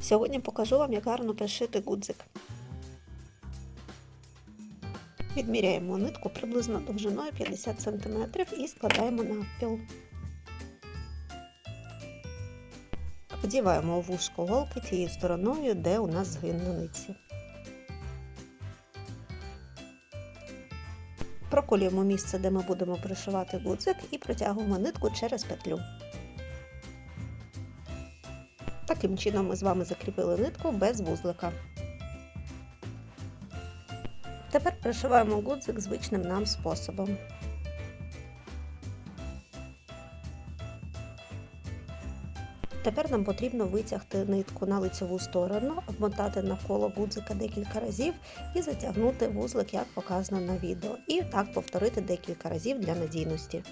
Сьогодні покажу вам, як гарно пришити гудзик. Відміряємо нитку приблизно довжиною 50 см і складаємо навпіл. Вдіваємо вушко голки тією стороною, де у нас згин на нитці. Проколюємо місце, де ми будемо пришивати гудзик і протягуємо нитку через петлю. Таким чином ми з вами закріпили нитку без вузлика. Тепер пришиваємо гудзик звичним нам способом. Тепер нам потрібно витягти нитку на лицеву сторону, обмотати навколо гудзика декілька разів і затягнути вузлик, як показано на відео. І так повторити декілька разів для надійності.